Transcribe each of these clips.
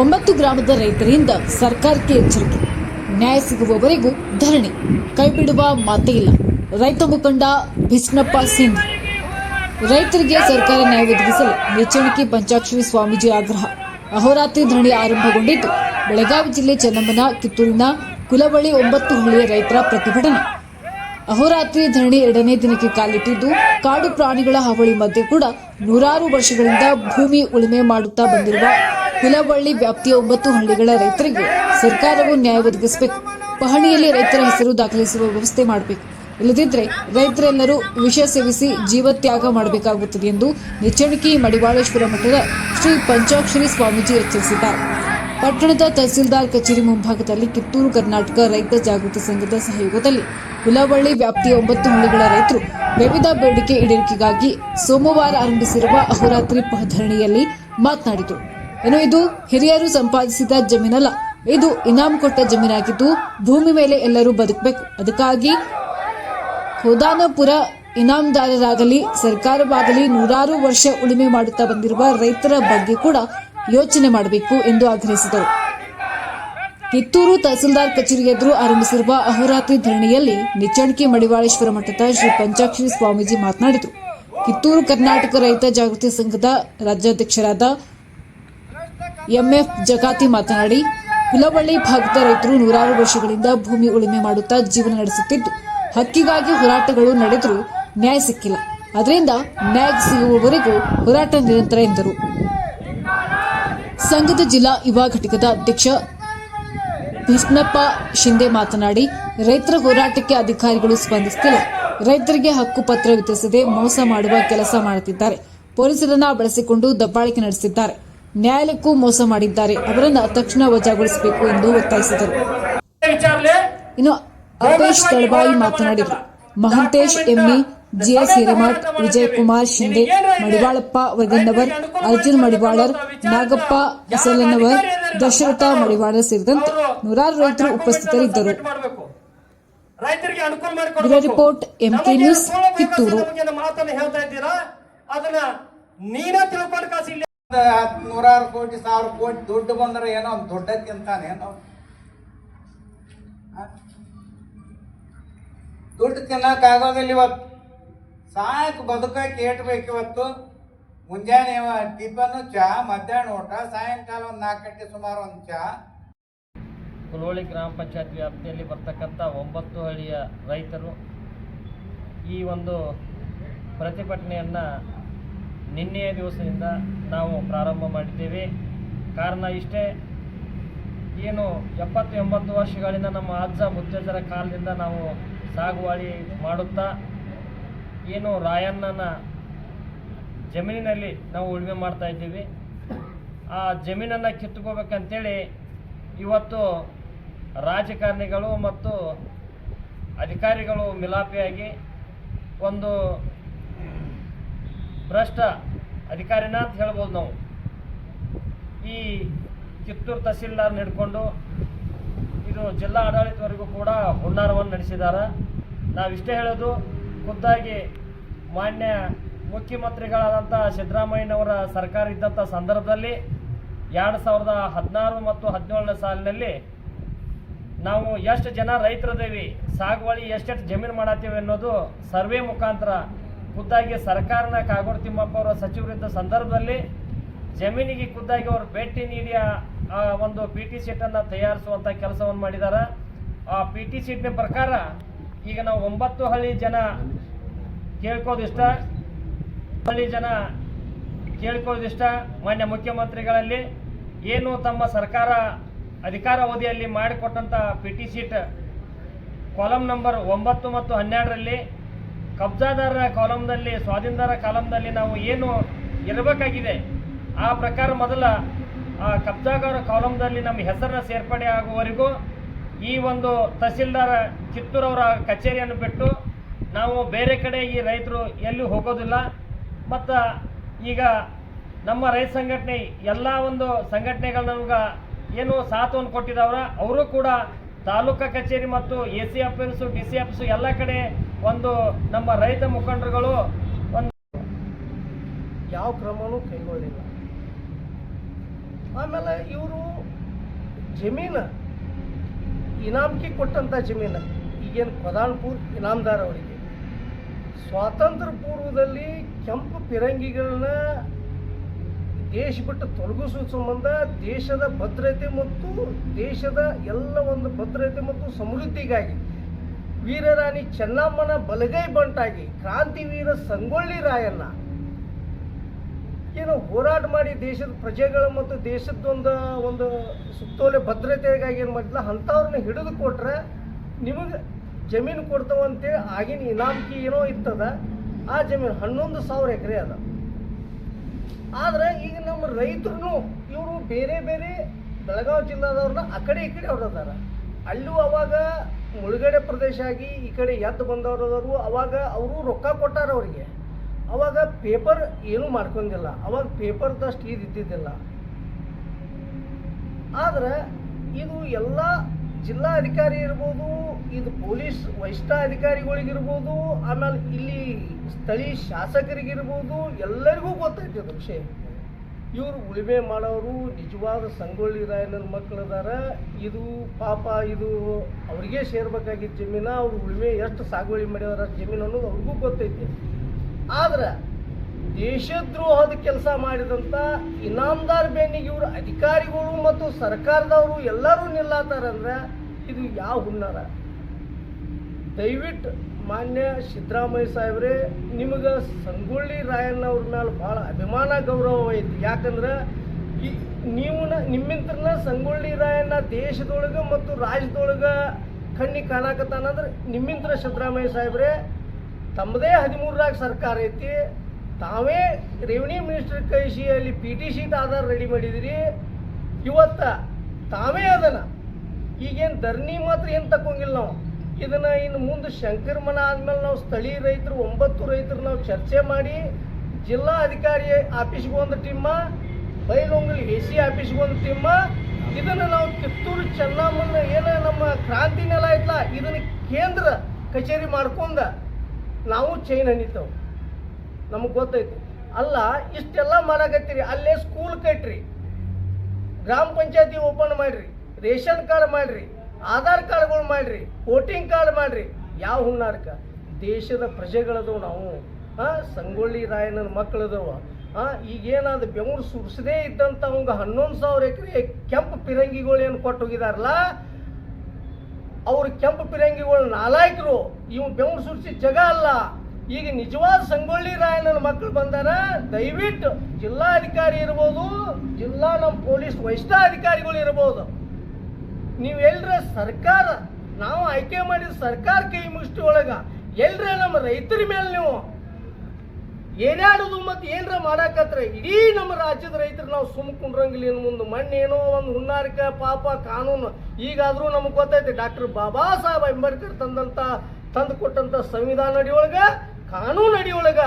ಒಂಬತ್ತು ಗ್ರಾಮದ ರೈತರಿಂದ ಸರ್ಕಾರಕ್ಕೆ ಎಚ್ಚರಿಕೆ. ನ್ಯಾಯ ಸಿಗುವವರೆಗೂ ಧರಣಿ. ಕೈಬಿಡುವ ಮಾತೇ ಇಲ್ಲ. ರೈತ ಮುಖಂಡ ಬಿಸ್ನಪ್ಪ ಸಿಂಗ್. ರೈತರಿಗೆ ಸರ್ಕಾರ ನ್ಯಾಯ ಒದಗಿಸಲು ನೆಚ್ಚಣಿಕೆ ಪಂಚಾಕ್ಷರಿ ಸ್ವಾಮೀಜಿ ಆಗ್ರಹ. ಅಹೋರಾತ್ರಿ ಧರಣಿ ಆರಂಭಗೊಂಡಿದ್ದು ಬೆಳಗಾವಿ ಜಿಲ್ಲೆ ಚೆನ್ನಮ್ಮನ, ಕಿತ್ತೂರಿನ ಕುಲಬಳಿ ಒಂಬತ್ತು ಹಳ್ಳಿಯ ರೈತರ ಪ್ರತಿಭಟನೆ. ಅಹೋರಾತ್ರಿ ಧರಣಿ ಎರಡನೇ ದಿನಕ್ಕೆ ಕಾಲಿಟ್ಟಿದ್ದು ಕಾಡು ಪ್ರಾಣಿಗಳ ಹಾವಳಿ ಮಧ್ಯೆ ಕೂಡ ನೂರಾರು ವರ್ಷಗಳಿಂದ ಭೂಮಿ ಉಳುಮೆ ಮಾಡುತ್ತಾ ಬಂದಿರುವ ಕುಲಬಳ್ಳಿ ವ್ಯಾಪ್ತಿಯ ಒಂಬತ್ತು ಹಳ್ಳಿಗಳ ರೈತರಿಗೆ ಸರ್ಕಾರವು ನ್ಯಾಯ ಒದಗಿಸಬೇಕು. ಪಹಣಿಯಲ್ಲಿ ರೈತರ ಹೆಸರು ದಾಖಲಿಸುವ ವ್ಯವಸ್ಥೆ ಮಾಡಬೇಕು. ಇಲ್ಲದಿದ್ದರೆ ರೈತರೆಲ್ಲರೂ ವಿಷ ಸೇವಿಸಿ ಜೀವತ್ಯಾಗ ಮಾಡಬೇಕಾಗುತ್ತದೆ ಎಂದು ನೆಚ್ಚಣಿಕೆ ಮಡಿವಾಳೇಶ್ವರ ಮಠದ ಶ್ರೀ ಪಂಚಾಕ್ಷರಿ ಸ್ವಾಮೀಜಿ ಎಚ್ಚರಿಸಿದ್ದಾರೆ. ಪಟ್ಟಣದ ತಹಸೀಲ್ದಾರ್ ಕಚೇರಿ ಮುಂಭಾಗದಲ್ಲಿ ಕಿತ್ತೂರು ಕರ್ನಾಟಕ ರೈತ ಜಾಗೃತಿ ಸಂಘದ ಸಹಯೋಗದಲ್ಲಿ ಹುಲವಳ್ಳಿ ವ್ಯಾಪ್ತಿಯ ಒಂಬತ್ತು ಹಳ್ಳಿಗಳ ರೈತರು ವಿವಿಧ ಬೇಡಿಕೆ ಈಡೇರಿಕೆಗಾಗಿ ಸೋಮವಾರ ಆರಂಭಿಸಿರುವ ಅಹೋರಾತ್ರಿ ಧರಣಿಯಲ್ಲಿ ಮಾತನಾಡಿದರು. ಇನ್ನು ಇದು? ಹಿರಿಯರು ಸಂಪಾದಿಸಿದ ಜಮೀನಲ್ಲ. ಇದು ಇನಾಮ್ ಕೊಟ್ಟ ಜಮೀನಾಗಿದ್ದು, ಭೂಮಿ ಮೇಲೆ ಎಲ್ಲರೂ ಬದುಕಬೇಕು. ಅದಕ್ಕಾಗಿ ಖೋದಾನಪುರ ಇನಾಮದಾರರಾಗಲಿ ಸರ್ಕಾರವಾಗಲಿ ನೂರಾರು ವರ್ಷ ಉಳುಮೆ ಮಾಡುತ್ತಾ ಬಂದಿರುವ ರೈತರ ಬಗ್ಗೆ ಕೂಡ ಯೋಚನೆ ಮಾಡಬೇಕು ಎಂದು ಆಗ್ರಹಿಸಿದರು. ಕಿತ್ತೂರು ತಹಸೀಲ್ದಾರ್ ಕಚೇರಿ ಎದುರು ಆರಂಭಿಸಿರುವ ಅಹೋರಾತ್ರಿ ಧರಣಿಯಲ್ಲಿ ನಿಚ್ಚಣಿಕೆ ಮಡಿವಾಳೇಶ್ವರ ಮಠದ ಶ್ರೀ ಪಂಚಾಕ್ಷರಿ ಸ್ವಾಮೀಜಿ ಮಾತನಾಡಿದರು. ಕಿತ್ತೂರು ಕರ್ನಾಟಕ ರೈತ ಜಾಗೃತಿ ಸಂಘದ ರಾಜ್ಯಾಧ್ಯಕ್ಷರಾದ ಎಂಎಫ್ ಜಗಾತಿ ಮಾತನಾಡಿ, ಹುಲವಳ್ಳಿ ಭಾಗದ ರೈತರು ನೂರಾರು ವರ್ಷಗಳಿಂದ ಭೂಮಿ ಉಳುಮೆ ಮಾಡುತ್ತಾ ಜೀವನ ನಡೆಸುತ್ತಿದ್ದು, ಹಕ್ಕಿಗಾಗಿ ಹೋರಾಟಗಳು ನಡೆದರೂ ನ್ಯಾಯ ಸಿಕ್ಕಿಲ್ಲ. ಅದರಿಂದ ನ್ಯಾಯ ಸಿಗುವವರೆಗೂ ಹೋರಾಟ ನಿರಂತರ ಎಂದರು. ಸಂಘದ ಜಿಲ್ಲಾ ಯುವ ಘಟಕದ ಅಧ್ಯಕ್ಷ ಕೃಷ್ಣಪ್ಪ ಶಿಂದೆ ಮಾತನಾಡಿ, ರೈತರ ಹೋರಾಟಕ್ಕೆ ಅಧಿಕಾರಿಗಳು ಸ್ಪಂದಿಸುತ್ತಿಲ್ಲ. ರೈತರಿಗೆ ಹಕ್ಕು ಪತ್ರ ವಿತರಿಸದೆ ಮೋಸ ಮಾಡುವ ಕೆಲಸ ಮಾಡುತ್ತಿದ್ದಾರೆ. ಪೊಲೀಸರನ್ನ ಬಳಸಿಕೊಂಡು ದಬ್ಬಾಳಿಕೆ ನಡೆಸಿದ್ದಾರೆ. ನ್ಯಾಯಾಲಯಕ್ಕೂ ಮೋಸ ಮಾಡಿದ್ದಾರೆ. ಅವರನ್ನು ತಕ್ಷಣ ವಜಾಗೊಳಿಸಬೇಕು ಎಂದು ಒತ್ತಾಯಿಸಿದರು. ಇನ್ನು ಅಪೇಶ್ ತಳಬಾಯಿ ಮಾತನಾಡಿದರು. ಮಹಂತೇಶ್ ಎಮ್ಮಿ ಜಿಎಸ್ ವಿಜಯ್ ಕುಮಾರ್ ಶಿಂದೆ ಮಡಿವಾಳಪ್ಪ ವರ್ಗನ್ನವರ್ ಅರ್ಜುನ್ ಮಡಿವಾಳರ್, ನಾಗಪ್ಪ ಅಸಲನವರ್ ದಶರಥ ಮಡಿವಾಳರ್ ಸೇರಿದಂತೆ ನೂರಾರು ರೈತರು ಉಪಸ್ಥಿತರಿದ್ದರು. Report news, Kittur. ನೀನ ತಿಳ್ಕೊಂಡು ನೂರಾರು ಕೋಟಿ, ಸಾವಿರ ಕೋಟಿ ದುಡ್ಡು ಬಂದ್ರೆ ಏನೋ ಒಂದು ದೊಡ್ಡ ತಿಂತಾನೆ, ಏನೋ? ದುಡ್ಡು ತಿನ್ನಕ್ ಆಗೋದಿಲ್ಲ ಇವತ್ತು. ಸಾಕು ಬದುಕಕ್ಕೆ ಏಟ್ಬೇಕು ಇವತ್ತು. ಮುಂಜಾನೆ ಟಿಫನ್ ಚಹಾ ಮಧ್ಯಾಹ್ನ ಊಟ, ಸಾಯಂಕಾಲ ಒಂದು ನಾಲ್ಕು ಗಂಟೆ ಸುಮಾರು ಒಂದು ಚಹಾ ಕುಲೋಳಿ ಗ್ರಾಮ ಪಂಚಾಯತ್ ವ್ಯಾಪ್ತಿಯಲ್ಲಿ ಬರ್ತಕ್ಕಂಥ ಒಂಬತ್ತು ಹಳ್ಳಿಯ ರೈತರು ಈ ಒಂದು ಪ್ರತಿಭಟನೆಯನ್ನು ನಿನ್ನೆಯ ದಿವಸದಿಂದ ನಾವು ಪ್ರಾರಂಭ ಮಾಡಿದ್ದೇವೆ. ಕಾರಣ ಇಷ್ಟೇ, ಏನು ಎಪ್ಪತ್ತು ಎಂಬತ್ತು ವರ್ಷಗಳಿಂದ ನಮ್ಮ ಅಜ್ಜ ಮುತ್ತಜ್ಜರ ಕಾಲದಿಂದ ನಾವು ಸಾಗುವಳಿ ಮಾಡುತ್ತಾ, ಏನು ರಾಯಣ್ಣನ ಜಮೀನಿನಲ್ಲಿ ನಾವು ಉಳುಮೆ ಮಾಡ್ತಾ ಇದ್ದೀವಿ. ಆ ಜಮೀನನ್ನು ಕಿತ್ತುಕೋಬೇಕಂತೇಳಿ ಇವತ್ತು ರಾಜಕಾರಣಿಗಳು ಮತ್ತು ಅಧಿಕಾರಿಗಳು ಮಿಲಾಪಿಯಾಗಿ ಒಂದು ಭ್ರಷ್ಟ ಅಧಿಕಾರಿನ ಅಂತ ಹೇಳ್ಬೋದು ನಾವು. ಈ ಕಿತ್ತೂರು ತಹಸೀಲ್ದಾರ್ ನಡ್ಕೊಂಡು ಇದು ಜಿಲ್ಲಾ ಆಡಳಿತವರೆಗೂ ಕೂಡ ಹುನ್ನಾರವನ್ನು ನಡೆಸಿದ್ದಾರೆ. ನಾವಿಷ್ಟೇ ಹೇಳೋದು, ಖುದ್ದಾಗಿ ಮಾನ್ಯ ಮುಖ್ಯಮಂತ್ರಿಗಳಾದಂಥ ಸಿದ್ದರಾಮಯ್ಯನವರ ಸರ್ಕಾರ ಇದ್ದಂಥ ಸಂದರ್ಭದಲ್ಲಿ ಎರಡು ಸಾವಿರದ ಹದಿನಾರು ಮತ್ತು ಹದಿನೇಳನೇ ಸಾಲಿನಲ್ಲಿ ನಾವು ಎಷ್ಟು ಜನ ರೈತರದೇವಿ ಸಾಗುವಳಿ ಎಷ್ಟೆಷ್ಟು ಜಮೀನು ಮಾಡತ್ತೀವಿ ಅನ್ನೋದು ಸರ್ವೆ ಮುಖಾಂತರ ಖುದ್ದಾಗಿ ಸರ್ಕಾರನ ಕಾಗೋಡು ತಿಮ್ಮಪ್ಪ ಅವರ ಸಚಿವರಿದ್ದ ಸಂದರ್ಭದಲ್ಲಿ ಜಮೀನಿಗೆ ಖುದ್ದಾಗಿ ಅವರು ಭೇಟಿ ನೀಡಿ ಆ- ಒಂದು ಪಿ ಟಿ ಸೀಟನ್ನು ತಯಾರಿಸುವಂಥ ಕೆಲಸವನ್ನು ಮಾಡಿದ್ದಾರೆ ಆ ಪಿ ಟಿ ಸೀಟ್ನ ಪ್ರಕಾರ ಈಗ ನಾವು ಒಂಬತ್ತು ಹಳ್ಳಿ ಜನ ಕೇಳ್ಕೋದಿಷ್ಟ ಹಳ್ಳಿ ಜನ ಕೇಳ್ಕೊಳ್ಳೋದಿಷ್ಟ ಮಾನ್ಯ ಮುಖ್ಯಮಂತ್ರಿಗಳಲ್ಲಿ ಏನು ತಮ್ಮ ಸರ್ಕಾರ ಅಧಿಕಾರ ಅವಧಿಯಲ್ಲಿ ಮಾಡಿಕೊಟ್ಟಂಥ P T sheet column number ಒಂಬತ್ತು ಮತ್ತು ಹನ್ನೆರಡರಲ್ಲಿ ಕಬ್ಜಾದಾರರ ಕಾಲಮ್ದಲ್ಲಿ ಸ್ವಾಧೀನದಾರ ಕಾಲಮ್ದಲ್ಲಿ ನಾವು ಏನು ಇರಬೇಕಾಗಿದೆ? ಆ ಪ್ರಕಾರ ಮೊದಲ ಆ ಕಬ್ಜಾಗಾರ ಕಾಲಮ್ದಲ್ಲಿ ನಮ್ಮ ಹೆಸರನ್ನ ಸೇರ್ಪಡೆ ಆಗುವವರೆಗೂ ಈ ಒಂದು ತಹಸೀಲ್ದಾರ ಕಿತ್ತೂರವರ ಕಚೇರಿಯನ್ನು ಬಿಟ್ಟು ನಾವು ಬೇರೆ ಕಡೆ ಈ ರೈತರು ಎಲ್ಲೂ ಹೋಗೋದಿಲ್ಲ. ಮತ್ತು ಈಗ ನಮ್ಮ ರೈತ ಸಂಘಟನೆ, ಎಲ್ಲ ಒಂದು ಸಂಘಟನೆಗಳು ನಮ್ಗೆ ಏನು ಸಾಥವನ್ನು ಕೊಟ್ಟಿದ್ದವ್ರ, ಅವರು ಕೂಡ ತಾಲೂಕಾ ಕಚೇರಿ ಮತ್ತು A C office D C office ಎಲ್ಲ ಕಡೆ ಒಂದು ನಮ್ಮ ರೈತ ಮುಖಂಡರುಗಳು ಒಂದು ಯಾವ ಕ್ರಮವೂ ಕೈಗೊಳ್ಳಿಲ್ಲ. ಆಮೇಲೆ ಇವರು ಜಮೀನು, ಇನಾಮ್ಕಿ ಕೊಟ್ಟಂಥ ಜಮೀನು, ಈಗೇನು ಪ್ರಧಾನಪುರ್ ಇನಾಮ್ದಾರ್ ಅವರಿಗೆ ಸ್ವಾತಂತ್ರ್ಯ ಪೂರ್ವದಲ್ಲಿ ಕೆಂಪು ಫಿರಂಗಿಗಳನ್ನ ದೇಶ ಬಿಟ್ಟು ತೊಲಗಿಸುವ ಸಂಬಂಧ ದೇಶದ ಭದ್ರತೆ ಮತ್ತು ದೇಶದ ಎಲ್ಲ ಒಂದು ಭದ್ರತೆ ಮತ್ತು ಸಮೃದ್ಧಿಗಾಗಿ ವೀರರಾಣಿ ಚೆನ್ನಮ್ಮನ ಬಲಗೈ ಬಂಟಾಗಿ ಕ್ರಾಂತಿವೀರ ಸಂಗೊಳ್ಳಿ ರಾಯಣ್ಣ. ಏನು ಹೋರಾಟ ಮಾಡಿ ದೇಶದ ಪ್ರಜೆಗಳು ಮತ್ತು ದೇಶದೊಂದು ಒಂದು ಸುತ್ತೋಲೆ ಭದ್ರತೆಗಾಗಿ ಏನು ಮಾಡಿಲ್ಲ ಅಂಥವ್ರನ್ನ ಹಿಡಿದು ಕೊಟ್ರೆ ನಿಮಗೆ ಜಮೀನು ಕೊಡ್ತಾವಂತೇಳಿ ಆಗಿನ ಇನಾಮಕಿ ಏನೋ ಇತ್ತದ? ಆ ಜಮೀನು ಹನ್ನೊಂದು ಸಾವಿರ ಎಕರೆ ಅದ. ಆದ್ರೆ ಈಗ ನಮ್ಮ ರೈತರು ಇವರು ಬೇರೆ ಬೇರೆ ಬೆಳಗಾವಿ ಜಿಲ್ಲಾದವ್ರನ್ನ ಆ ಕಡೆ ಈ ಕಡೆ ಅವ್ರು ಅದಾರ ಅಲ್ಲೂ ಅವಾಗ ಮುಳುಗಡೆ ಪ್ರದೇಶ ಆಗಿ ಈ ಕಡೆ ಎದ್ದು ಬಂದವರು ಅವಾಗ ಅವರು ರೊಕ್ಕ ಕೊಟ್ಟಾರ ಅವರಿಗೆ. ಅವಾಗ ಪೇಪರ್ ಏನೂ ಮಾಡ್ಕೊಂಡಿಲ್ಲ. ಅವಾಗ ಪೇಪರ್ದಷ್ಟು ಇದು ಇದ್ದಿದ್ದಿಲ್ಲ. ಆದ್ರೆ ಇದು ಎಲ್ಲ ಜಿಲ್ಲಾಧಿಕಾರಿ ಇರ್ಬೋದು ಇದು ಪೊಲೀಸ್ ವರಿಷ್ಠ ಅಧಿಕಾರಿಗಳಿಗಿರ್ಬೋದು ಆಮೇಲೆ ಇಲ್ಲಿ ಸ್ಥಳೀಯ ಶಾಸಕರಿಗಿರ್ಬೋದು, ಎಲ್ಲರಿಗೂ ಗೊತ್ತೈತಿ ಅದು ವಿಷಯ. ಇವರು ಉಳಿಮೆ ಮಾಡೋರು, ನಿಜವಾದ ಸಂಗೊಳ್ಳಿ ರಾಯಣ್ಣನ ಮಕ್ಕಳದಾರ ಇದು ಪಾಪ ಇದು ಅವ್ರಿಗೆ ಸೇರ್ಬೇಕಾಗಿದ್ದ ಜಮೀನ, ಅವ್ರು ಉಳಿಮೆ ಎಷ್ಟು ಸಾಗುವಳಿ ಮಾಡ್ಯಾರ ಜಮೀನು ಅನ್ನೋದು ಅವ್ರಿಗೂ ಗೊತ್ತೈತಿ. ಆದ್ರೆ ದೇಶದ್ರೋಹದ ಕೆಲಸ ಮಾಡಿದಂಥ ಇನಾಮದಾರ್ ಬೆನ್ನಿಗೆ ಇವರು ಅಧಿಕಾರಿಗಳು ಮತ್ತು ಸರ್ಕಾರದವರು ಎಲ್ಲರೂ ನಿಲ್ಲಾತಾರಂದ್ರೆ ಇದು ಯಾವ ಹುನ್ನಾರ? ದಯವಿಟ್ಟು ಮಾನ್ಯ ಸಿದ್ದರಾಮಯ್ಯ ಸಾಹೇಬ್ರೆ, ನಿಮಗೆ ಸಂಗೊಳ್ಳಿ ರಾಯಣ್ಣ ಅವ್ರ ಮೇಲೆ ಭಾಳ ಅಭಿಮಾನ ಗೌರವ ಐತಿ. ಯಾಕಂದ್ರೆ ಈ ನೀವು ನಿಮ್ಮಿಂತ್ರನ ಸಂಗೊಳ್ಳಿ ರಾಯಣ್ಣ ದೇಶದೊಳಗೆ ಮತ್ತು ರಾಜ್ಯದೊಳಗೆ ಕಣ್ಣಿಗೆ ಕಾಣಕತ್ತಾನಂದ್ರೆ ನಿಮ್ಮಿಂತ್ರ ಸಿದ್ದರಾಮಯ್ಯ ಸಾಹೇಬ್ರೆ ತಮ್ಮದೇ ಹದಿಮೂರರಾಗ ಸರ್ಕಾರ ಐತಿ. ತಾವೇ ರೆವಿನ್ಯೂ ಮಿನಿಸ್ಟರ್ ಕೈಸಿ ಅಲ್ಲಿ P T sheet Aadhaar ready ಮಾಡಿದಿರಿ. ಇವತ್ತ ತಾವೇ ಅದನ್ನ. ಈಗೇನು ಧರಣಿ ಮಾತ್ರ ಏನು ತಕ್ಕೊಂಗಿಲ್ಲ ನಾವು. ಇದನ್ನ ಇನ್ನು ಮುಂದೆ ಶಂಕರಮನ ಆದ್ಮೇಲೆ ನಾವು ಸ್ಥಳೀಯ ರೈತರು, ಒಂಬತ್ತು ರೈತರು ನಾವು ಚರ್ಚೆ ಮಾಡಿ, ಜಿಲ್ಲಾ ಅಧಿಕಾರಿ ಆಫೀಸ್ಗೆ ಒಂದು ಟಿಮ್ಮ ಬೈಲೊಂಗಲ್ ಎ ಸಿ ಆಫೀಸ್ಗೆ ಒಂದು ಟಿಮ್ಮ ಇದನ್ನು ನಾವು ಕಿತ್ತೂರು ಚೆನ್ನಮ್ಮನ ಏನು ನಮ್ಮ ಕ್ರಾಂತಿ ನೆಲ ಐತ್ಲ, ಇದನ್ನ ಕೇಂದ್ರ ಕಚೇರಿ ಮಾಡ್ಕೊಂಡ ನಾವು ಚೈನ್ ಹನಿತೇವೆ. ನಮಗೆ ಗೊತ್ತೈತಿ. ಅಲ್ಲ, ಇಷ್ಟೆಲ್ಲ ಮಾಡಾಕತ್ತೀರಿ, ಅಲ್ಲೇ ಸ್ಕೂಲ್ ಕಟ್ರಿ, ಗ್ರಾಮ ಪಂಚಾಯತಿ ಓಪನ್ ಮಾಡ್ರಿ, ರೇಷನ್ ಕಾರ್ಡ್ ಮಾಡ್ರಿ ಆಧಾರ್ ಕಾರ್ಡ್ಗಳು ಮಾಡ್ರಿ, ವೋಟಿಂಗ್ ಕಾರ್ಡ್ ಮಾಡ್ರಿ, ಯಾವ ಹುನ್ನಾರ್ಕ ದೇಶದ ಪ್ರಜೆಗಳದವು ನಾವು. ಆ, ಸಂಗೊಳ್ಳಿ ರಾಯನ ಮಕ್ಕಳದವ. ಆ ಈಗೇನಾದ ಬೆಂಗಳೂರು ಸುರಿಸದೇ ಇದ್ದಂಥ ಅವಂಗ ಹನ್ನೊಂದು ಸಾವಿರ ಎಕರೆ ಕೆಂಪು ಪಿರಂಗಿಗಳು ಏನು ಕೊಟ್ಟು ಹೋಗಿದಾರಲ್ಲ ಅವ್ರ ಕೆಂಪು ಪಿರಂಗಿಗಳು ನಾಲಾಯಕರು ಇವ್ ಬೆಂಗಳೂರು ಸುರಿಸಿ ಜಗ ಅಲ್ಲ. ಈಗ ನಿಜವಾದ ಸಂಗೊಳ್ಳಿ ರಾಯಣ್ಣನ ಮಕ್ಕಳು ಬಂದಾರ, ದಯವಿಟ್ಟು ಜಿಲ್ಲಾಧಿಕಾರಿ ಇರ್ಬೋದು, ಜಿಲ್ಲಾ ನಮ್ಮ ಪೊಲೀಸ್ ವರಿಷ್ಠಾಧಿಕಾರಿಗಳು ಇರ್ಬೋದು. ನೀವು ಎಲ್ರ ಸರ್ಕಾರ, ನಾವು ಆಯ್ಕೆ ಮಾಡಿದ ಸರ್ಕಾರ ಕೈ ಮುಷ್ಟಿ ಒಳಗ ಎಲ್ರ ನಮ್ಮ ರೈತರ ಮೇಲೆ ನೀವು ಏನಾಡುದು ಮತ್ತೆ ಏನರ ಮಾಡಾಕತ್ರ? ಇಡೀ ನಮ್ಮ ರಾಜ್ಯದ ರೈತರು ನಾವು ಸುಮ್ ಕುಂಡ್ರಂಗಿಲ್ಲ. ಇನ್ನು ಮುಂದೆ ಮಣ್ಣೇನೋ ಒಂದು ಹುನ್ನಾರಿಕ ಪಾಪ ಕಾನೂನು. ಈಗಾದ್ರೂ ನಮಗೆ ಗೊತ್ತೈತೆ, ಡಾಕ್ಟರ್ ಬಾಬಾ ಸಾಹೇಬ್ ಅಂಬೇಡ್ಕರ್ ತಂದಂತ, ತಂದು ಕೊಟ್ಟಂತ ಸಂವಿಧಾನ ಅಡಿಯೊಳಗ ಕಾನೂನು ಅಡಿಯೊಳಗ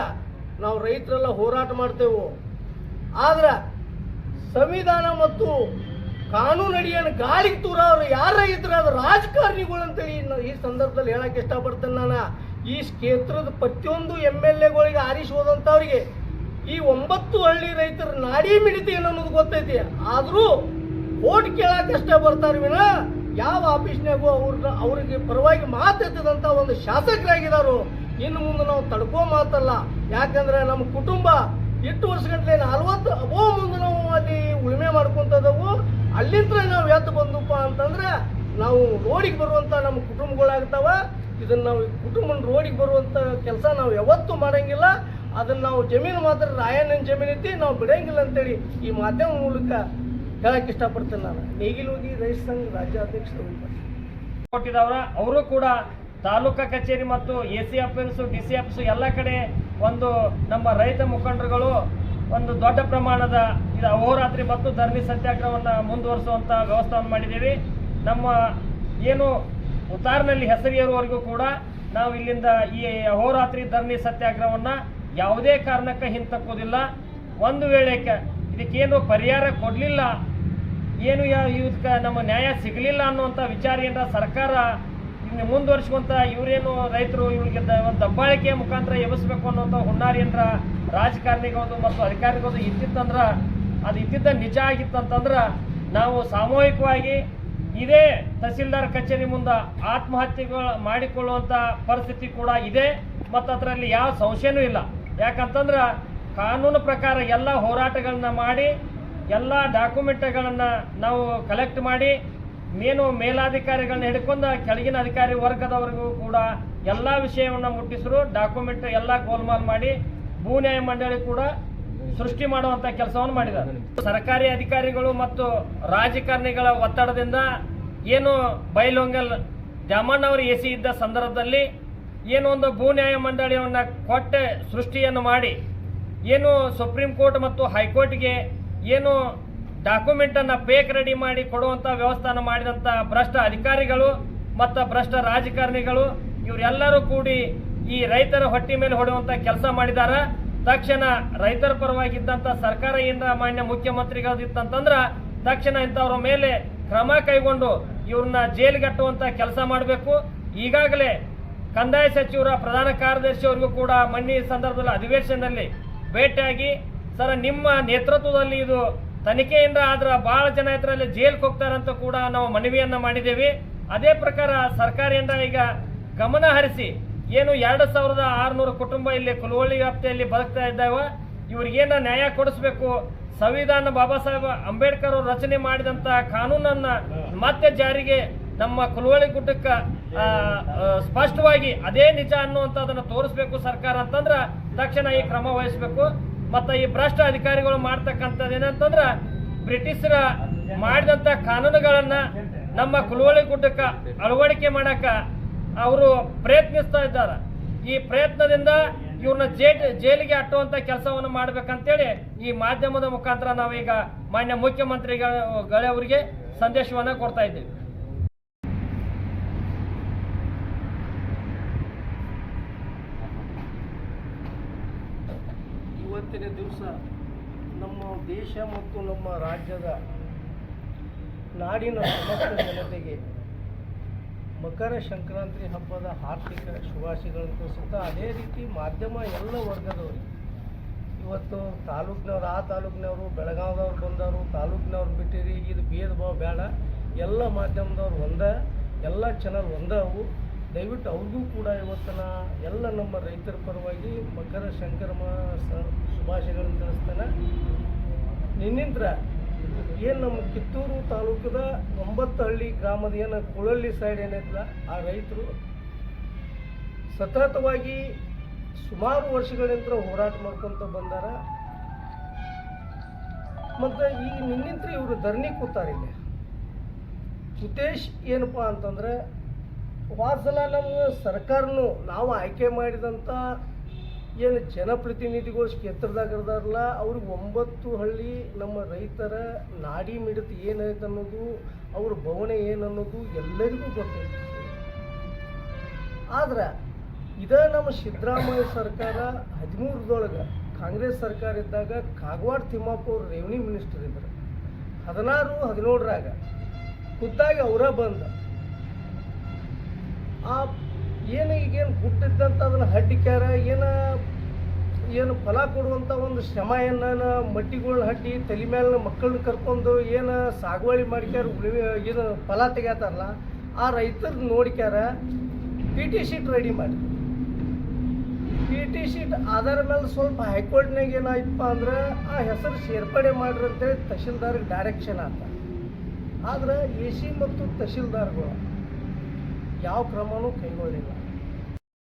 ನಾವು ರೈತರೆಲ್ಲ ಹೋರಾಟ ಮಾಡ್ತೇವೆ. ಆದ್ರ ಸಂವಿಧಾನ ಮತ್ತು ಕಾನೂನು ಅಡಿಯನ್ನು ಗಾಳಿಗೆ ಅವರು ಯಾರ ಇದ್ರೆ ಅದು ರಾಜಕಾರಣಿಗಳು ಅಂತೇಳಿ ಈ ಸಂದರ್ಭದಲ್ಲಿ ಹೇಳಕ್ ಇಷ್ಟಪಡ್ತೇನೆ ನಾನು. ಈ ಕ್ಷೇತ್ರದ ಪ್ರತಿಯೊಂದು ಎಂ ಎಲ್ ಎಗಳಿಗೆ ಆರಿಸಿ ಈ ಒಂಬತ್ತು ಹಳ್ಳಿ ರೈತರ ನಾಡಿ ಮಿಡಿತ ಏನನ್ನೋದು ಗೊತ್ತೈತಿ. ಆದರೂ ಓಟ್ ಕೇಳಕ್ಕೆ ಅಷ್ಟೇ ಬರ್ತಾರೆ ವಿನ. ಯಾವ ಆಫೀಸ್ನಾಗೂ ಅವ್ರನ್ನ ಅವ್ರಿಗೆ ಪರವಾಗಿ ಮಾತೆತ್ತದಂಥ ಒಂದು ಶಾಸಕರಾಗಿದ್ದಾರು ಇನ್ನು ಮುಂದೆ ನಾವು ತಡ್ಕೋ ಮಾತಲ್ಲ. ಯಾಕಂದ್ರೆ ನಮ್ಮ ಕುಟುಂಬ ಎಷ್ಟು ವರ್ಷಗಟ್ಟಲೆ ನಲ್ವತ್ತು ಅಬೋ ಮುಂದೆ ನಾವು ಅಲ್ಲಿ ಉಳುಮೆ ಮಾಡ್ಕೊಂತದವು ಅಲ್ಲಿಂದ ನಾವು ಎದ್ದು ಬಂದಪ್ಪ ಅಂತಂದ್ರೆ ನಾವು ರೋಡಿಗೆ ಬರುವಂಥ ನಮ್ಮ ಕುಟುಂಬಗಳಾಗ್ತಾವ ಇದನ್ನ ನಾವು ಕುಟುಂಬನ ರೋಡಿಗೆ ಬರುವಂಥ ಕೆಲಸ ನಾವು ಯಾವತ್ತೂ ಮಾಡಂಗಿಲ್ಲ. ಅದನ್ನ ನಾವು ಜಮೀನು ಮಾತ್ರ ರಾಯಣ್ಣನ ಜಮೀನು ಐತಿ, ನಾವು ಬಿಡಂಗಿಲ್ಲ ಅಂತೇಳಿ ಈ ಮಾಧ್ಯಮ ಮೂಲಕ ಹೇಳಕ್ಕೆ ಇಷ್ಟಪಡ್ತೇನೆ ನಾನು. ನೇಗಿಲೋಗಿ ರೈತ ಸಂಘ ರಾಜ್ಯಾಧ್ಯಕ್ಷರು. ಕೊಟ್ಟಿದ್ದವರ ಅವರು ಕೂಡ ತಾಲೂಕಾ ಕಚೇರಿ ಮತ್ತು A C office, D C office ಎಲ್ಲ ಕಡೆ ಒಂದು ನಮ್ಮ ರೈತ ಮುಖಂಡರುಗಳು ಒಂದು ದೊಡ್ಡ ಪ್ರಮಾಣದ ಇದು ಅಹೋರಾತ್ರಿ ಮತ್ತು ಧರಣಿ ಸತ್ಯಾಗ್ರಹವನ್ನು ಮುಂದುವರಿಸುವಂಥ ವ್ಯವಸ್ಥೆಯನ್ನು ಮಾಡಿದ್ದೀವಿ. ನಮ್ಮ ಏನು ಉತ್ತಾರ್ನಲ್ಲಿ ಹೆಸರಿಯರುವವರೆಗೂ ಕೂಡ ನಾವು ಇಲ್ಲಿಂದ ಈ ಅಹೋರಾತ್ರಿ ಧರಣಿ ಸತ್ಯಾಗ್ರಹವನ್ನು ಯಾವುದೇ ಕಾರಣಕ್ಕೆ ಹಿಂತಕ್ಕೋದಿಲ್ಲ. ಒಂದು ವೇಳೆ ಇದಕ್ಕೇನು ಪರಿಹಾರ ಕೊಡಲಿಲ್ಲ, ಏನು ಇದಕ್ಕೆ ನಮ್ಮ ನ್ಯಾಯ ಸಿಗಲಿಲ್ಲ ಅನ್ನುವಂಥ ವಿಚಾರ ಸರ್ಕಾರ ಇನ್ನು ಮುಂದುವರ್ಸ್ಕೊಂತ ಇವರೇನು ರೈತರು ಇವ್ರಿಗೆ ದಬ್ಬಾಳಿಕೆ ಮುಖಾಂತರ ಎಬ್ಬಿಸ್ಬೇಕು ಅನ್ನೋಂಥ ಹುನ್ನಾರಿ ರಾಜಕಾರಣಿಗೋದು ಮತ್ತು ಅಧಿಕಾರಿಗೋದು ಇದ್ದಿತ್ತಂದ್ರೆ ಅದು ಇದ್ದಿದ್ದ ನಿಜ ಆಗಿತ್ತಂತಂದ್ರೆ ನಾವು ಸಾಮೂಹಿಕವಾಗಿ ಇದೇ ತಹಸೀಲ್ದಾರ್ ಕಚೇರಿ ಮುಂದೆ ಆತ್ಮಹತ್ಯೆಗಳು ಮಾಡಿಕೊಳ್ಳುವಂಥ ಪರಿಸ್ಥಿತಿ ಕೂಡ ಇದೆ, ಮತ್ತು ಅದರಲ್ಲಿ ಯಾವ ಸಂಶಯನೂ ಇಲ್ಲ. ಯಾಕಂತಂದ್ರೆ ಕಾನೂನು ಪ್ರಕಾರ ಎಲ್ಲ ಹೋರಾಟಗಳನ್ನ ಮಾಡಿ, ಎಲ್ಲ ಡಾಕ್ಯುಮೆಂಟ್ಗಳನ್ನು ನಾವು ಕಲೆಕ್ಟ್ ಮಾಡಿ ಮೇನು ಮೇಲಾಧಿಕಾರಿಗಳನ್ನ ಹಿಡ್ಕೊಂಡು ಕೆಳಗಿನ ಅಧಿಕಾರಿ ವರ್ಗದವರೆಗೂ ಕೂಡ ಎಲ್ಲ ವಿಷಯವನ್ನು ಮುಟ್ಟಿಸರು ಡಾಕ್ಯುಮೆಂಟ್ ಎಲ್ಲ ಗೋಲ್ಮಾಲ್ ಮಾಡಿ ಭೂ ನ್ಯಾಯ ಮಂಡಳಿ ಕೂಡ ಸೃಷ್ಟಿ ಮಾಡುವಂತ ಕೆಲಸವನ್ನು ಮಾಡಿದ್ದಾರೆ. ಸರ್ಕಾರಿ ಅಧಿಕಾರಿಗಳು ಮತ್ತು ರಾಜಕಾರಣಿಗಳ ಒತ್ತಡದಿಂದ ಏನು ಬೈಲೊಂಗಲ್ ದ್ಯಾಮಣ್ಣವರು ಎ ಸಿ ಇದ್ದ ಸಂದರ್ಭದಲ್ಲಿ ಏನು ಒಂದು ಭೂ ನ್ಯಾಯ ಮಂಡಳಿಯನ್ನು ಕೊಟ್ಟೆ ಸೃಷ್ಟಿಯನ್ನು ಮಾಡಿ, ಏನು ಸುಪ್ರೀಂ ಕೋರ್ಟ್ ಮತ್ತು ಹೈಕೋರ್ಟ್ಗೆ ಏನು ಡಾಕ್ಯುಮೆಂಟನ್ನು ಪೇಕ್ ರೆಡಿ ಮಾಡಿ ಕೊಡುವಂಥ ವ್ಯವಸ್ಥಾನ ಮಾಡಿದಂಥ ಭ್ರಷ್ಟ ಅಧಿಕಾರಿಗಳು ಮತ್ತು ಭ್ರಷ್ಟ ರಾಜಕಾರಣಿಗಳು, ಇವರೆಲ್ಲರೂ ಕೂಡಿ ಈ ರೈತರ ಹೊಟ್ಟಿ ಮೇಲೆ ಹೊಡೆಯುವಂಥ ಕೆಲಸ ಮಾಡಿದ್ದಾರೆ ತಕ್ಷಣ ರೈತರ ಪರವಾಗಿದ್ದಂಥ ಸರ್ಕಾರ ಏನಾರ ಮಾನ್ಯ ಮುಖ್ಯಮಂತ್ರಿಗಳದಿತ್ತಂತಂದ್ರೆ ತಕ್ಷಣ ಇಂಥವ್ರ ಮೇಲೆ ಕ್ರಮ ಕೈಗೊಂಡು ಇವ್ರನ್ನ ಜೈಲಿಗಟ್ಟುವಂಥ ಕೆಲಸ ಮಾಡಬೇಕು. ಈಗಾಗಲೇ ಕಂದಾಯ ಸಚಿವರ ಪ್ರಧಾನ ಕಾರ್ಯದರ್ಶಿ ಅವರಿಗೂ ಕೂಡ ಮಣ್ಣಿ ಸಂದರ್ಭದಲ್ಲಿ ಅಧಿವೇಶನದಲ್ಲಿ ಭೇಟಿಯಾಗಿ, ಸರ್, ನಿಮ್ಮ ನೇತೃತ್ವದಲ್ಲಿ ಇದು ತನಿಖೆಯಿಂದ ಆದ್ರೆ ಬಹಳ ಜನ ಇದರಲ್ಲಿ ಜೈಲ್ಗೆ ಹೋಗ್ತಾರಂತ ಕೂಡ ನಾವು ಮನವಿಯನ್ನ ಮಾಡಿದ್ದೇವೆ ಅದೇ ಪ್ರಕಾರ ಸರ್ಕಾರದಿಂದ ಈಗ ಗಮನ ಹರಿಸಿ ಏನು ಎರಡು ಸಾವಿರದ ಆರುನೂರು ಕುಟುಂಬ ಇಲ್ಲಿ ಕುಲವಳ್ಳಿ ವ್ಯಾಪ್ತಿಯಲ್ಲಿ ಬದುಕ್ತಾ ಇದ್ದಾವ. ಇವ್ರಿಗೇನ ನ್ಯಾಯ ಕೊಡಿಸ್ಬೇಕು. ಸಂವಿಧಾನ ಬಾಬಾ ಸಾಹೇಬ್ ಅಂಬೇಡ್ಕರ್ ಅವರು ರಚನೆ ಮಾಡಿದಂತ ಕಾನೂನನ್ನ ಮತ್ತೆ ಜಾರಿಗೆ ನಮ್ಮ ಕುಲವಳ್ಳಿ ಗುಡ್ಡಕ್ಕ ಸ್ಪಷ್ಟವಾಗಿ ಅದೇ ನಿಜ ಅನ್ನುವಂಥದ್ದನ್ನು ತೋರಿಸ್ಬೇಕು ಸರ್ಕಾರ ಅಂತಂದ್ರೆ ತಕ್ಷಣ ಈ ಕ್ರಮ ವಹಿಸಬೇಕು. ಮತ್ತು ಈ ಭ್ರಷ್ಟ ಅಧಿಕಾರಿಗಳು ಮಾಡ್ತಕ್ಕಂಥದ್ದು ಏನಂತಂದ್ರ ಬ್ರಿಟಿಷರ ಮಾಡಿದಂಥ ಕಾನೂನುಗಳನ್ನ ನಮ್ಮ ಕುಲುವಳಿ ಗುಡ್ಡಕ್ಕ ಅಳವಡಿಕೆ ಮಾಡಕ ಅವರು ಪ್ರಯತ್ನಿಸ್ತಾ ಇದ್ದಾರೆ. ಈ ಪ್ರಯತ್ನದಿಂದ ಇವ್ರನ್ನ ಜೇಟ್ ಜೈಲಿಗೆ ಅಟ್ಟುವಂತ ಕೆಲಸವನ್ನು ಮಾಡ್ಬೇಕಂತೇಳಿ ಈ ಮಾಧ್ಯಮದ ಮುಖಾಂತರ ನಾವೀಗ ಮಾನ್ಯ ಮುಖ್ಯಮಂತ್ರಿಗಳವರಿಗೆ ಸಂದೇಶವನ್ನ ಕೊಡ್ತಾ ಇದ್ದೀವಿ ಇವತ್ತಿನ ದಿವಸ ನಮ್ಮ ದೇಶ ಮತ್ತು ನಮ್ಮ ರಾಜ್ಯದ ನಾಡಿನ ಸಮಸ್ತ ಜನತೆಗೆ ಮಕರ ಸಂಕ್ರಾಂತಿ ಹಬ್ಬದ ಆರ್ಥಿಕ ಶುಭಾಶಯಗಳನ್ನು ತಿಳಿಸುತ್ತಾ ಅದೇ ರೀತಿ ಮಾಧ್ಯಮ ಎಲ್ಲ ವರ್ಗದವರು, ಇವತ್ತು ತಾಲೂಕಿನವ್ರು, ಆ ತಾಲೂಕಿನವರು, ಬೆಳಗಾವ್ದವ್ರು ಬಂದವರು, ತಾಲೂಕಿನವ್ರು ಬಿಟ್ಟಿರಿ, ಇದು ಭೇದ ಭಾವ ಬೇಡ, ಎಲ್ಲ ಮಾಧ್ಯಮದವ್ರು ಒಂದ, ಎಲ್ಲ ಚಾನಲ್ ಒಂದಾವು ದಯವಿಟ್ಟು ಅವ್ರಿಗೂ ಕೂಡ ಇವತ್ತಿನ ಎಲ್ಲ ನಮ್ಮ ರೈತರ ಪರವಾಗಿ ಮಕರ ಸಂಕ್ರಮ ಸ- ತಿಳಿಸ್ತಾನೆ. ನಿನ್ನಿಂತ್ರ ಏನು ನಮ್ಮ ಕಿತ್ತೂರು ತಾಲೂಕದ ಒಂಬತ್ತು ಹಳ್ಳಿ ಗ್ರಾಮದ ಏನು ಕುಳಳ್ಳಿ ಸೈಡ್ ಏನೈತಲ್ಲ ಆ ರೈತರು ಸತತವಾಗಿ ಸುಮಾರು ವರ್ಷಗಳಿಂದ ಹೋರಾಟ ಮಾಡ್ಕೊತ ಬಂದಾರ. ಮತ್ತು ಈಗ ನಿನ್ನಿಂತ್ರ ಇವರು ಧರಣಿ ಕೂತಾರೆ ಇಲ್ಲಿ. ಉದ್ದೇಶ ಏನಪ್ಪ ಅಂತಂದ್ರೆ ವಾಸಲ ಸಲ ನಮ್ಮ ಸರ್ಕಾರನು ನಾವು ಆಯ್ಕೆ ಮಾಡಿದಂಥ ಏನು ಜನಪ್ರತಿನಿಧಿಗಳು ಕ್ಷೇತ್ರದಾಗ ಇರ್ದಾರಲ್ಲ ಅವ್ರಿಗೆ ಒಂಬತ್ತು ಹಳ್ಳಿ ನಮ್ಮ ರೈತರ ನಾಡಿ ಮಿಡಿತ ಏನೈತೆ ಅನ್ನೋದು, ಅವ್ರ ಭವನ ಏನನ್ನೋದು ಎಲ್ಲರಿಗೂ ಗೊತ್ತೈತಿ. ಆದ್ರೆ ಇದ ನಮ್ಮ ಸಿದ್ದರಾಮಯ್ಯ ಸರ್ಕಾರ ಹದಿಮೂರದೊಳಗೆ ಕಾಂಗ್ರೆಸ್ ಸರ್ಕಾರ ಇದ್ದಾಗ ಕಾಗವಾಡ ತಿಮ್ಮಪ್ಪ ಅವರು ರೆವಿನ್ಯೂ ಮಿನಿಸ್ಟರ್ ಇದ್ರು. ಹದಿನಾರು, ಹದಿನೇಳರಾಗ ಖುದ್ದಾಗಿ ಅವರ ಬಂದ. ಆ ಏನು ಈಗೇನು ಹುಟ್ಟಿದ್ದಂತ ಅದನ್ನು ಹಡ್ಡಿಕ್ಯಾರ, ಏನು ಏನು ಫಲ ಕೊಡುವಂಥ ಒಂದು ಶ್ರಮ ಏನು ಮಟ್ಟಿಗಳ್ನ ಹಟ್ಟಿ ತಲೆ ಮೇಲೆ ಮಕ್ಕಳನ್ನ ಕರ್ಕೊಂಡು ಏನು ಸಾಗುವಳಿ ಮಾಡ್ಕ್ಯಾರ ಏನು ಫಲ ತೆಗ್ಯಾತಾರಲ್ಲ, ಆ ರೈತರು ನೋಡ್ಕ್ಯಾರ ಪಿ ಟಿ ಶೀಟ್ ರೆಡಿ ಮಾಡಿ. ಪಿ ಟಿ ಶೀಟ್ ಆಧಾರ ಮೇಲೆ ಸ್ವಲ್ಪ ಹೈಕೋರ್ಟ್ನಾಗ ಏನಾಯ್ತಪ್ಪ ಅಂದ್ರೆ, ಆ ಹೆಸರು ಸೇರ್ಪಡೆ ಮಾಡ್ರಿ ಅಂತೇಳಿ ತಹಶೀಲ್ದಾರ್ಗೆ ಡೈರೆಕ್ಷನ್ ಆತ. ಆದ್ರೆ ಎ ಸಿ ಮತ್ತು ತಹಶೀಲ್ದಾರ್ಗಳು ಯಾವ ಕ್ರಮನೂ ಕೈಗೊಳ್ಳಿಲ್ಲ.